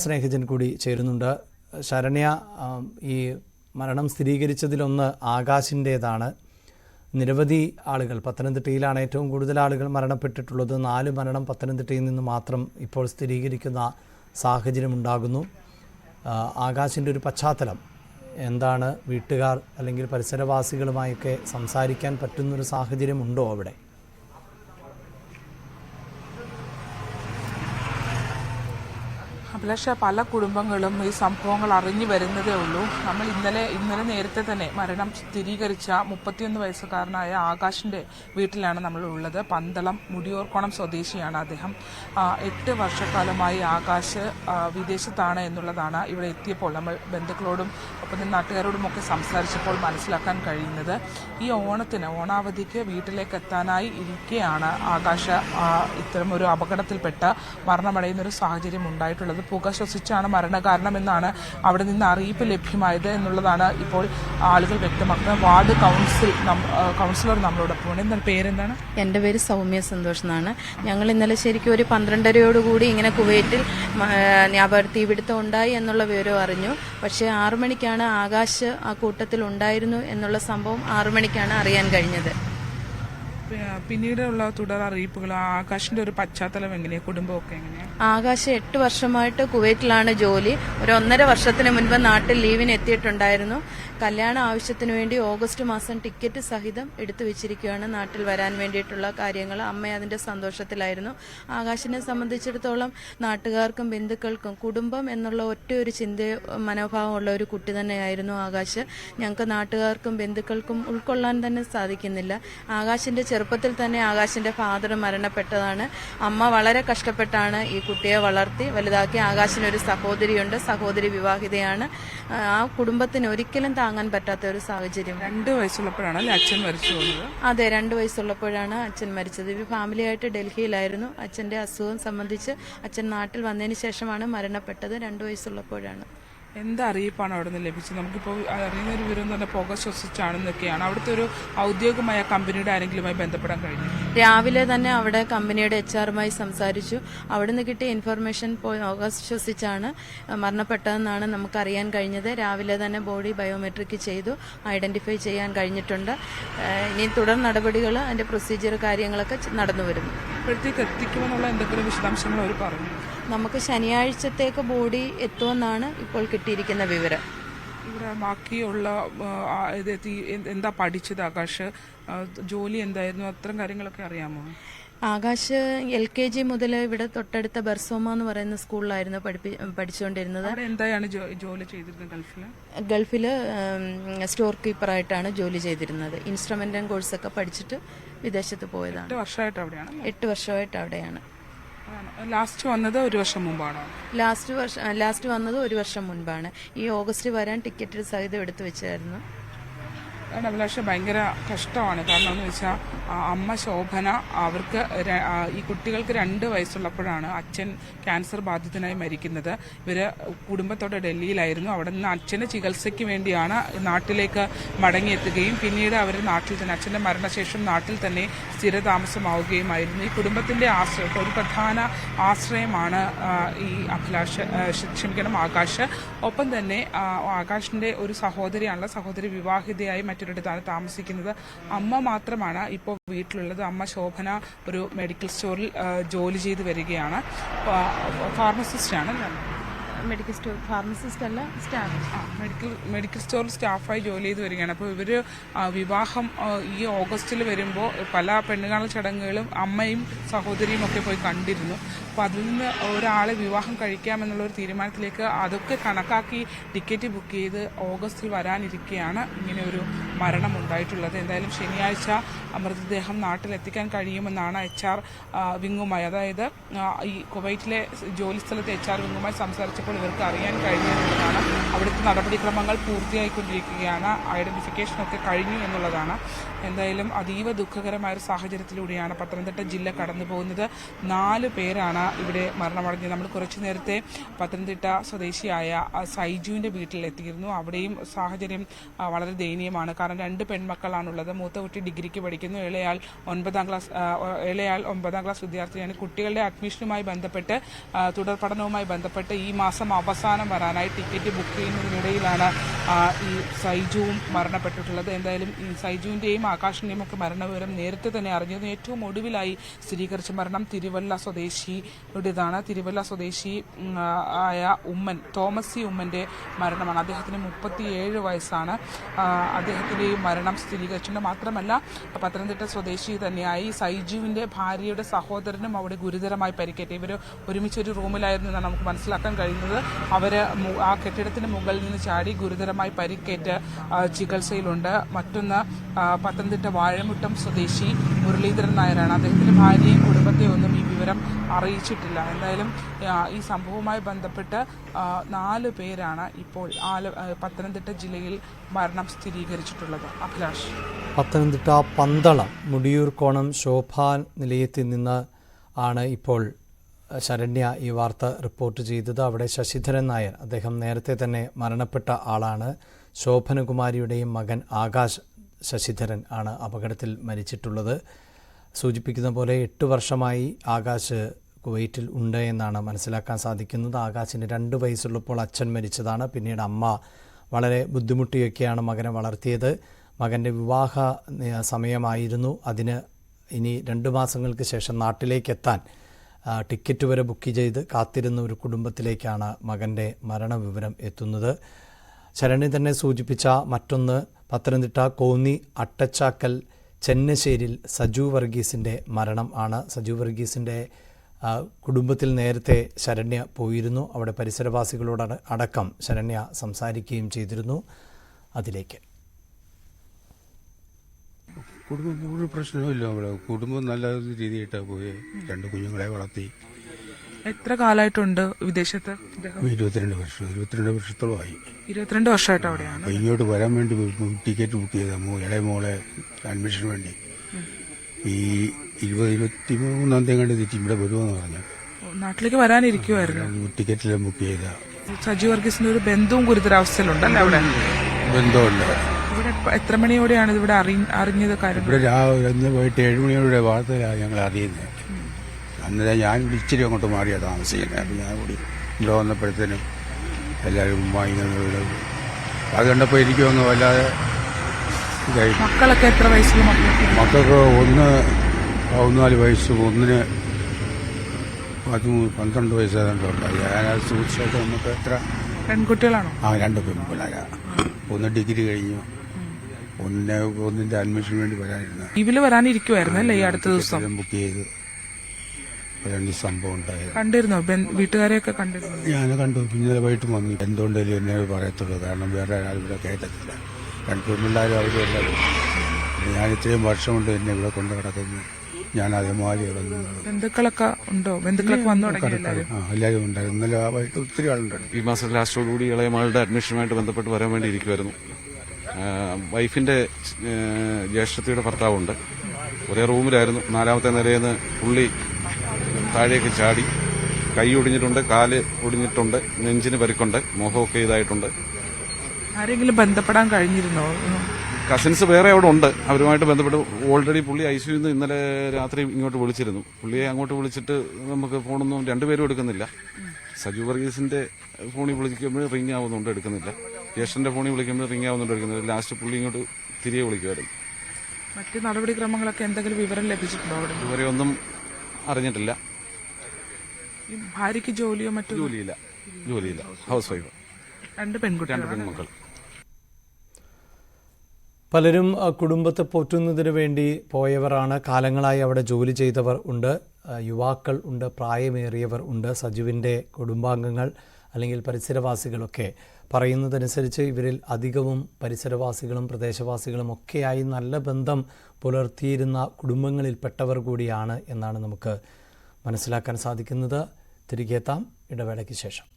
സ്നേഹിതൻ കൂടി ചേരുന്നുണ്ട്. ശരണ്യ ഈ മരണം സ്ഥിരീകരിച്ചതിലൊന്ന് ആകാശിന്റേതാണ് നിരവധി ആളുകൾ പത്തനംതിട്ടയിലാണ് ഏറ്റവും കൂടുതൽ ആളുകൾ മരണപ്പെട്ടിട്ടുള്ളത്. നാല് മരണം പത്തനംതിട്ടയിൽ നിന്ന് മാത്രം ഇപ്പോൾ സ്ഥിരീകരിക്കുന്ന സാഹചര്യം ഉണ്ടാകുന്നു. ആകാശിന്റെ ഒരു പശ്ചാത്തലം എന്താണ് വീട്ടുകാർ അല്ലെങ്കിൽ പരിസരവാസികളുമായൊക്കെ സംസാരിക്കാൻ പറ്റുന്നൊരു സാഹചര്യമുണ്ടോ അവിടെ? അഭിലാഷ പല കുടുംബങ്ങളും ഈ സംഭവങ്ങൾ അറിഞ്ഞു വരുന്നതേ ഉള്ളൂ. നമ്മൾ ഇന്നലെ ഇന്നലെ നേരത്തെ തന്നെ മരണം സ്ഥിരീകരിച്ച മുപ്പത്തിയൊന്ന് വയസ്സുകാരനായ ആകാശിന്റെ വീട്ടിലാണ് നമ്മൾ ഉള്ളത്. പന്തളം മുടിയോർക്കോണം സ്വദേശിയാണ് അദ്ദേഹം. എട്ട് വർഷക്കാലമായി ആകാശ് വിദേശത്താണ് എന്നുള്ളതാണ് ഇവിടെ എത്തിയപ്പോൾ നമ്മൾ ബന്ധുക്കളോടും ഒപ്പം നാട്ടുകാരോടും ഒക്കെ സംസാരിച്ചപ്പോൾ മനസ്സിലാക്കാൻ കഴിയുന്നത്. ഈ ഓണത്തിന് ഓണാവധിക്ക് വീട്ടിലേക്ക് എത്താനായി ഇരിക്കെയാണ് ആകാശ ഇത്തരമൊരു അപകടത്തിൽപ്പെട്ട് മരണമടയുന്ന ഒരു സാഹചര്യം ഉണ്ടായിട്ടുള്ളത്. പുക ശ്വസിച്ചാണ് മരണകാരണമെന്നാണ് അവിടെ നിന്ന് അറിയിപ്പ് ലഭ്യമായത് എന്നുള്ളതാണ് ഇപ്പോൾ ആളുകൾ വ്യക്തമാക്കുന്നത്. വാർഡ് കൗൺസിൽ കൗൺസിലർ നമ്മളോടൊപ്പം ഉണ്ട്. എന്താണ് പേരെന്താണ്? എന്റെ പേര് സൗമ്യ സന്തോഷ് എന്നാണ്. ഞങ്ങൾ ഇന്നലെ ശരിക്കും ഒരു പന്ത്രണ്ടരയോടുകൂടി ഇങ്ങനെ കുവൈറ്റിൽ തീപിടുത്തം ഉണ്ടായി എന്നുള്ള വിവരം അറിഞ്ഞു. പക്ഷേ ആറു മണിക്കാണ് ആകാശ് ആ കൂട്ടത്തിൽ ഉണ്ടായിരുന്നു എന്നുള്ള സംഭവം ആറു മണിക്കാണ് അറിയാൻ കഴിഞ്ഞത്. പിന്നീടുള്ള തുടർ അറിയിപ്പുകൾ ആകാശിന്റെ ഒരു പശ്ചാത്തലം എങ്ങനെയാണ് കുടുംബമൊക്കെ എങ്ങനെയാണ് ആകാശ് എട്ട് വർഷമായിട്ട് കുവൈറ്റിലാണ് ജോലി. ഒരു ഒന്നര വർഷത്തിന് മുൻപ് നാട്ടിൽ ലീവിന് എത്തിയിട്ടുണ്ടായിരുന്നു. കല്യാണ ആവശ്യത്തിന് വേണ്ടി ഓഗസ്റ്റ് മാസം ടിക്കറ്റ് സഹിതം എടുത്തു വെച്ചിരിക്കുകയാണ്. നാട്ടിൽ വരാൻ വേണ്ടിയിട്ടുള്ള കാര്യങ്ങൾ അമ്മ അതിന്റെ സന്തോഷത്തിലായിരുന്നു. ആകാശിനെ സംബന്ധിച്ചിടത്തോളം നാട്ടുകാർക്കും ബന്ധുക്കൾക്കും കുടുംബം എന്നുള്ള ഒറ്റ ഒരു ചിന്ത മനോഭാവമുള്ള ഒരു കുട്ടി തന്നെയായിരുന്നു ആകാശ്. ഞങ്ങൾക്ക് നാട്ടുകാർക്കും ബന്ധുക്കൾക്കും ഉൾക്കൊള്ളാൻ തന്നെ സാധിക്കുന്നില്ല. ആകാശിന്റെ ചെറുപ്പത്തിൽ തന്നെ ആകാശിന്റെ ഫാദർ മരണപ്പെട്ടതാണ്. അമ്മ വളരെ കഷ്ടപ്പെട്ടാണ് ഈ കുട്ടിയെ വളർത്തി വലുതാക്കി ആകാശിനൊരു സഹോദരിയുണ്ട്. സഹോദരി വിവാഹിതയാണ്. ആ കുടുംബത്തിന് ഒരിക്കലും താങ്ങാൻ പറ്റാത്ത ഒരു സാഹചര്യം. രണ്ട് വയസ്സുള്ളപ്പോഴാണ് അച്ഛൻ മരിച്ചു അതെ രണ്ട് വയസ്സുള്ളപ്പോഴാണ് അച്ഛൻ മരിച്ചത്. ഇവർ ഫാമിലിയായിട്ട് ഡൽഹിയിലായിരുന്നു. അച്ഛന്റെ അസുഖം സംബന്ധിച്ച് അച്ഛൻ നാട്ടിൽ വന്നതിന് ശേഷമാണ് മരണപ്പെട്ടത്. രണ്ട് വയസ്സുള്ളപ്പോഴാണ്. എന്ത് അറിയിപ്പാണ് അവിടെ നിന്ന് ലഭിച്ചത്? നമുക്കിപ്പോൾ അറിയുന്ന ഒരു വിവരം തന്നെ പുക ശ്വസിച്ചാണെന്നൊക്കെയാണ്. അവിടുത്തെ ഒരു ഔദ്യോഗികമായ കമ്പനിയുടെ ആരെങ്കിലുമായി ബന്ധപ്പെടാൻ കഴിഞ്ഞു രാവിലെ തന്നെ അവിടെ കമ്പനിയുടെ എച്ച് ആറുമായി സംസാരിച്ചു. അവിടുന്ന് കിട്ടിയ ഇൻഫർമേഷൻ പോയി ഓഗസ്റ്റ് ശ്വസിച്ചാണ് മരണപ്പെട്ടതെന്നാണ് നമുക്കറിയാൻ കഴിഞ്ഞത്. രാവിലെ തന്നെ ബോഡി ബയോമെട്രിക് ചെയ്തു ഐഡന്റിഫൈ ചെയ്യാൻ കഴിഞ്ഞിട്ടുണ്ട്. ഇനി തുടർ നടപടികൾ അതിന്റെ പ്രൊസീജിയർ കാര്യങ്ങളൊക്കെ നടന്നു വരുന്നു. ഇപ്പോഴത്തേക്ക് എത്തിക്കുമെന്നുള്ള എന്തെങ്കിലും വിശദാംശങ്ങൾ അവർ പറഞ്ഞു നമുക്ക് ശനിയാഴ്ചത്തേക്ക് ബോഡി എത്തുമെന്നാണ് ഇപ്പോൾ കിട്ടിയിരിക്കുന്ന വിവരം. ഇവിടെ ബാക്കിയുള്ള ഇത് എന്താ പഠിച്ചത് ആകാശ്? ജോലി എന്തായിരുന്നു? അത്തരം കാര്യങ്ങളൊക്കെ അറിയാമോ? ആകാശ് എൽ കെ ജി മുതൽ ഇവിടെ തൊട്ടടുത്ത ബർസോമ എന്ന് പറയുന്ന സ്കൂളിലായിരുന്നു പഠിപ്പി പഠിച്ചുകൊണ്ടിരുന്നത്. എന്താണ് ജോലി ചെയ്തിരുന്നത് ഗൾഫിൽ ഗൾഫിൽ സ്റ്റോർ കീപ്പറായിട്ടാണ് ജോലി ചെയ്തിരുന്നത്. ഇൻസ്ട്രുമെന്റ് കോഴ്സൊക്കെ പഠിച്ചിട്ട് വിദേശത്ത് പോയതാണ്. എട്ട് വർഷമായിട്ട് അവിടെയാണ് എട്ട് വർഷമായിട്ട് അവിടെയാണ്. ലാസ്റ്റ് വന്നത് ഒരു വർഷം മുമ്പാണോ? ലാസ്റ്റ് വർഷം ലാസ്റ്റ് വന്നത് ഒരു വർഷം മുൻപാണ്. ഈ ഓഗസ്റ്റ് വരാൻ ടിക്കറ്റ് സഹിതം എടുത്തു വെച്ചായിരുന്നു. അഭിലാഷ ഭയങ്കര കഷ്ടമാണ്. കാരണം എന്ന് വെച്ചാൽ അമ്മ ശോഭന അവർക്ക് ഈ കുട്ടികൾക്ക് രണ്ട് വയസ്സുള്ളപ്പോഴാണ് അച്ഛൻ ക്യാൻസർ ബാധിതനായി മരിക്കുന്നത്. ഇവർ കുടുംബത്തോടെ ഡൽഹിയിലായിരുന്നു. അവിടെ നിന്ന് അച്ഛന്റെ ചികിത്സയ്ക്ക് വേണ്ടിയാണ് നാട്ടിലേക്ക് മടങ്ങിയെത്തുകയും പിന്നീട് അവർ നാട്ടിൽ തന്നെ അച്ഛന്റെ മരണശേഷം നാട്ടിൽ തന്നെ സ്ഥിരതാമസമാവുകയുമായിരുന്നു. ഈ കുടുംബത്തിന്റെ ആശ്രയം ഒരു പ്രധാന ആശ്രയമാണ് ഈ അഭിലാഷ് ക്ഷമിക്കണം ആകാശ്. ഒപ്പം തന്നെ ആകാശിന്റെ ഒരു സഹോദരിയാണല്ലോ സഹോദരി വിവാഹിതയായി മറ്റൊരിടത്താണ് താമസിക്കുന്നത്. അമ്മ മാത്രമാണ് ഇപ്പോൾ വീട്ടിലുള്ളത്. അമ്മ ശോഭന ഒരു മെഡിക്കൽ സ്റ്റോറിൽ ജോലി ചെയ്ത് വരികയാണ്. ഫാർമസിസ്റ്റാണ്? മെഡിക്കൽ സ്റ്റോർ ഫാർമസിസ്റ്റ് അല്ല സ്റ്റാഫ് ആ, മെഡിക്കൽ മെഡിക്കൽ സ്റ്റോറിൽ സ്റ്റാഫായി ജോലി ചെയ്ത് വരികയാണ്. അപ്പോൾ ഇവർ വിവാഹം ഈ ഓഗസ്റ്റിൽ വരുമ്പോൾ പല പെണ്ണുകാണൽ ചടങ്ങുകളും അമ്മയും സഹോദരിയും ഒക്കെ പോയി കണ്ടിരുന്നു. അപ്പോൾ അതിൽ നിന്ന് ഒരാളെ വിവാഹം കഴിക്കാമെന്നുള്ള ഒരു തീരുമാനത്തിലേക്ക് അതൊക്കെ കണക്കാക്കി ടിക്കറ്റ് ബുക്ക് ചെയ്ത് ഓഗസ്റ്റിൽ വരാനിരിക്കുകയാണ് ഇങ്ങനെ ഒരു മരണം ഉണ്ടായിട്ടുള്ളത് എന്തായാലും ശനിയാഴ്ച മൃതദേഹം നാട്ടിലെത്തിക്കാൻ കഴിയുമെന്നാണ് എച്ച് ആർ വിങ്ങുമായി. അതായത് ഈ കുവൈറ്റിലെ ജോലിസ്ഥലത്ത് എച്ച് ആർ വിങ്ങുമായി സംസാരിച്ചപ്പോൾ ഇവർക്ക് അറിയാൻ കഴിഞ്ഞതെന്നുള്ളതാണ് അവിടുത്തെ നടപടിക്രമങ്ങൾ പൂർത്തിയായിക്കൊണ്ടിരിക്കുകയാണ്. ഐഡന്റിഫിക്കേഷൻ ഒക്കെ കഴിഞ്ഞു എന്നുള്ളതാണ്. എന്തായാലും അതീവ ദുഃഖകരമായ ഒരു സാഹചര്യത്തിലൂടെയാണ് പത്തനംതിട്ട ജില്ല കടന്നു പോകുന്നത് നാല് പേരാണ് ഇവിടെ മരണമടഞ്ഞത്. നമ്മൾ കുറച്ചു നേരത്തെ പത്തനംതിട്ട സ്വദേശിയായ സൈജുവിന്റെ വീട്ടിലെത്തിയിരുന്നു. അവിടെയും സാഹചര്യം വളരെ ദയനീയമാണ്. കാരണം രണ്ട് പെൺമക്കളാണുള്ളത്. മൂത്ത കുട്ടി ഡിഗ്രിക്ക് പഠിക്കുന്നു. ഇളയാൾ ഒൻപതാം ക്ലാസ് ഇളയാൾ ഒമ്പതാം ക്ലാസ് വിദ്യാർത്ഥിയാണ്. കുട്ടികളുടെ അഡ്മിഷനുമായി ബന്ധപ്പെട്ട് തുടർ പഠനവുമായി ബന്ധപ്പെട്ട് ഈ മാസം അവസാനം വരാനായി ടിക്കറ്റ് ബുക്ക് ചെയ്യുന്നതിനിടയിലാണ് ഈ സൈജുവും മരണപ്പെട്ടിട്ടുള്ളത്. എന്തായാലും ഈ സൈജുവിന്റെയും ആകാശിന്റെയും ഒക്കെ മരണവിവരം നേരത്തെ തന്നെ അറിഞ്ഞത് ഏറ്റവും ഒടുവിലായി സ്ഥിരീകരിച്ച മരണം തിരുവല്ല സ്വദേശിയുടേതാണ്. തിരുവല്ല സ്വദേശി ആയ ഉമ്മൻ തോമസ് സി ഉമ്മന്റെ മരണമാണ്. അദ്ദേഹത്തിന് മുപ്പത്തിയേഴ് വയസ്സാണ്. ആ, അദ്ദേഹത്തിന്റെ ഈ മരണം സ്ഥിരീകരിച്ചിട്ടുണ്ട് മാത്രമല്ല പത്തനംതിട്ട സ്വദേശി തന്നെയായി സൈജുവിന്റെ ഭാര്യയുടെ സഹോദരനും അവിടെ ഗുരുതരമായി പരിക്കേറ്റ. ഇവർ ഒരുമിച്ച് ഒരു റൂമിലായിരുന്നു എന്നാണ് നമുക്ക് മനസ്സിലാക്കാൻ കഴിയുന്നത്. അവർ ആ കെട്ടിടത്തിന് മുകളിൽ നിന്ന് ചാടി ഗുരുതരമായി പരിക്കേറ്റ് ചികിത്സയിലുണ്ട്. മറ്റൊന്ന് പത്തനംതിട്ട വാഴമുട്ടം സ്വദേശി മുരളീധരൻ നായരാണ്. അദ്ദേഹത്തിന്റെ ഭാര്യയും കുടുംബത്തെയും ഒന്നും ഈ വിവരം അറിയിച്ചിട്ടില്ല. എന്തായാലും ഈ സംഭവവുമായി ബന്ധപ്പെട്ട് നാല് പേരാണ് ഇപ്പോൾ പത്തനംതിട്ട ജില്ലയിൽ മരണം സ്ഥിരീകരിച്ചിട്ടുള്ളത്. അഭിലാഷ്. പത്തനംതിട്ട പന്തള മുടിയൂർക്കോണം ശോഭാ നിലയത്തിൽ നിന്ന് ആണ് ഇപ്പോൾ ശരണ്യ ഈ വാർത്ത റിപ്പോർട്ട് ചെയ്തത്. അവിടെ ശശിധരൻ നായർ അദ്ദേഹം നേരത്തെ തന്നെ മരണപ്പെട്ട ആളാണ്. ശോഭനകുമാരിയുടെയും മകൻ ആകാശ് ശശിധരൻ ആണ് അപകടത്തിൽ മരിച്ചിട്ടുള്ളത്. സൂചിപ്പിക്കുന്ന പോലെ എട്ട് വർഷമായി ആകാശ് കുവൈറ്റിൽ ഉണ്ട് എന്നാണ് മനസ്സിലാക്കാൻ സാധിക്കുന്നത്. ആകാശിന് രണ്ട് വയസ്സുള്ളപ്പോൾ അച്ഛൻ മരിച്ചതാണ്. പിന്നീട് അമ്മ വളരെ ബുദ്ധിമുട്ടിയൊക്കെയാണ് മകനെ വളർത്തിയത്. മകന്റെ വിവാഹ സമയമായിരുന്നു. അതിന് ഇനി രണ്ട് മാസങ്ങൾക്ക് ശേഷം നാട്ടിലേക്കെത്താൻ ടിക്കറ്റ് വരെ ബുക്ക് ചെയ്ത് കാത്തിരുന്ന ഒരു കുടുംബത്തിലേക്കാണ് മകന്റെ മരണവിവരം എത്തുന്നത്. ശരണി തന്നെ സൂചിപ്പിച്ച മറ്റൊന്ന് പത്തനംതിട്ട കോന്നി അട്ടച്ചാക്കൽ ചെന്നശ്ശേരിൽ സജു വർഗീസിന്റെ മരണം ആണ്. സജു വർഗീസിന്റെ കുടുംബത്തിൽ നേരത്തെ ശരണ്യ പോയിരുന്നു. അവിടെ പരിസരവാസികളോട് അടക്കം ശരണ്യ സംസാരിക്കുകയും ചെയ്തിരുന്നു. അതിലേക്ക്. കുടുംബം ഒരു പ്രശ്നമില്ല അവിടെ. കുടുംബം നല്ല രീതിയിട്ടാണ് പോയി. രണ്ട് കുഞ്ഞുങ്ങളെ വളർത്തി. എത്ര കാലമായിട്ടുണ്ട് വിദേശത്ത്? ഇരുപത്തിരണ്ട് വർഷം ഇരുപത്തിരണ്ട് വർഷത്തോളമായി. ഇരുപത്തിരണ്ട് വർഷമായിട്ട് അവിടെയാണ്. ഇങ്ങോട്ട് വരാൻ വേണ്ടി ടിക്കറ്റ് ബുക്ക് ചെയ്ത മോ ഇളയ മോളെ അഡ്മിഷന് വേണ്ടി. ഈ ഇരുപത് ഇരുപത്തി മൂന്നാം തീയതി കണ്ട് തിരിച്ച് ഇവിടെ വരുമെന്ന് പറഞ്ഞു. നാട്ടിലേക്ക് വരാനിരിക്കുമായിരുന്നു ടിക്കറ്റിലും ബുക്ക് ചെയ്ത. സജി വർഗീസിന്റെ ഒരു ബന്ധവും ഗുരുതരാവസ്ഥയിലുണ്ടല്ലേ അവിടെ? ബന്ധമുണ്ട് ഇവിടെ എത്ര മണിയോടെയാണ് ഇവിടെ അറിഞ്ഞത് കാര്യം? ഇവിടെ രാവിലെ ഇന്ന് പോയിട്ട് ഏഴുമണിയോടെ വാർത്തയിലാണ് ഞങ്ങൾ അറിയുന്നത്. അന്നേരം ഞാൻ ഇച്ചിരി അങ്ങോട്ട് മാറിയാണ് താമസിക്കുന്നത്. അപ്പം ഞാൻ കൂടി ഇവിടെ വന്നപ്പോഴത്തേനും എല്ലാവരും വാങ്ങിക്കുന്നത് അത് കണ്ടപ്പോൾ എനിക്കും അങ്ങ് വല്ലാതെ ഇതായി മക്കളൊക്കെ എത്ര മക്കളൊക്കെ മക്കൾക്ക് ഒന്ന് പതിനാല് വയസ്സും ഒന്നിന് പതിമൂന്ന് പന്ത്രണ്ട് വയസ്സായതുകൊണ്ടായി ഞാൻ സൂക്ഷിച്ചായിട്ട് നമുക്ക് എത്ര? പെൺകുട്ടികളാണോ? ആ രണ്ട് പെൺകുട്ടികളാ. ഒന്ന് ഡിഗ്രി കഴിഞ്ഞു. ഒന്നിനെ ഒന്നിന്റെ അഡ്മിഷന് വേണ്ടി വരാനിരുന്നു. ലീവിൽ വരാനിരിക്കുമായിരുന്നു അല്ലേ ഈ അടുത്ത ദിവസം? ബുക്ക് ചെയ്ത് രണ്ട് സംഭവം ഉണ്ടായത്. കണ്ടിരുന്നോ? വീട്ടുകാരെയൊക്കെ കണ്ടിരുന്നു? ഞാൻ കണ്ടു. പിന്നെ വൈകിട്ട് വന്നു. എന്തുകൊണ്ടെങ്കിലും എന്നെ പറയത്തുള്ളൂ. കാരണം വേറെ ആരും ഇവിടെ രണ്ട് പെൺപിള്ളേരും അവരും എല്ലാവരും ഞാൻ ഇത്രയും വർഷം കൊണ്ട് എന്നെ ഇവിടെ കൊണ്ട് കിടക്കുന്നു ഞാൻ അതേമാതിരി കിടന്നത് ബന്ധുക്കളൊക്കെ ഉണ്ടോ? ബന്ധുക്കളൊക്കെ വന്നു ആ എല്ലാവരും ഉണ്ടായിരുന്നു. ഇന്നലെ ആ വൈകിട്ട് ഒത്തിരി ആളുണ്ടായിരുന്നു ഈ മാസം ലാസ്റ്റോടുകൂടി ഇളയ മകളുടെ അഡ്മിഷനുമായിട്ട് ബന്ധപ്പെട്ട് വരാൻ വേണ്ടി ഇരിക്കുമായിരുന്നു വൈഫിന്റെ ജ്യേഷ്ഠത്തിയുടെ ഭർത്താവുണ്ട്. ഒരേ റൂമിലായിരുന്നു. നാലാമത്തെ നിലയിൽ നിന്ന് പുള്ളി താഴേക്ക് ചാടി. കൈ ഒടിഞ്ഞിട്ടുണ്ട് കാൽ ഒടിഞ്ഞിട്ടുണ്ട് നെഞ്ചിന് പരിക്കുണ്ട് മുഖമൊക്കെ ഇതായിട്ടുണ്ട്. ആരെങ്കിലും ബന്ധപ്പെടാൻ കഴിഞ്ഞിരുന്നോ? കസിൻസ് വേറെ അവിടെ ഉണ്ട്. അവരുമായിട്ട് ബന്ധപ്പെട്ട് ഓൾറെഡി പുള്ളി ഐ സിയിൽ നിന്ന് ഇന്നലെ രാത്രി ഇങ്ങോട്ട് വിളിച്ചിരുന്നു. പുള്ളിയെ അങ്ങോട്ട് വിളിച്ചിട്ട് നമുക്ക് ഫോണൊന്നും രണ്ടുപേരും എടുക്കുന്നില്ല. സജു വർഗീസിന്റെ ഫോണിൽ വിളിക്കുമ്പോൾ റിംഗ് ആവുന്നുണ്ട് എടുക്കുന്നില്ല. ജ്യേഷ്ഠന്റെ ഫോണിൽ വിളിക്കുമ്പോൾ റിംഗ് ആവുന്നുണ്ട് എടുക്കുന്നില്ല. ലാസ്റ്റ് പുള്ളി ഇങ്ങോട്ട് തിരികെ വിളിക്കുമായിരുന്നു. മറ്റ് നടപടിക്രമങ്ങളൊക്കെ എന്തെങ്കിലും വിവരം ലഭിച്ചിട്ടുണ്ടോ അവിടെ? ഇതുവരെ ഒന്നും അറിഞ്ഞിട്ടില്ല ഭാര്യയ്ക്ക് ജോലിയോ മറ്റോ? ജോലിയില്ല. ജോലിയില്ല. ഹൗസ് വൈഫ് രണ്ട് പെൺകുട്ടി രണ്ട് പെൺമക്കൾ. പലരും കുടുംബത്തെ പോറ്റുന്നതിന് വേണ്ടി പോയവരാണ്. കാലങ്ങളായി അവിടെ ജോലി ചെയ്തവർ ഉണ്ട്. യുവാക്കൾ ഉണ്ട് പ്രായമേറിയവർ ഉണ്ട്. സജുവിന്റെ കുടുംബാംഗങ്ങൾ അല്ലെങ്കിൽ പരിസരവാസികളൊക്കെ പറയുന്നതനുസരിച്ച് ഇവരിൽ അധികവും പരിസരവാസികളും പ്രദേശവാസികളും ഒക്കെയായി നല്ല ബന്ധം പുലർത്തിയിരുന്ന കുടുംബങ്ങളിൽപ്പെട്ടവർ കൂടിയാണ് എന്നാണ് നമുക്ക് മനസ്സിലാക്കാൻ സാധിക്കുന്നത്. തിരികെത്താം ഇടവേളയ്ക്ക് ശേഷം.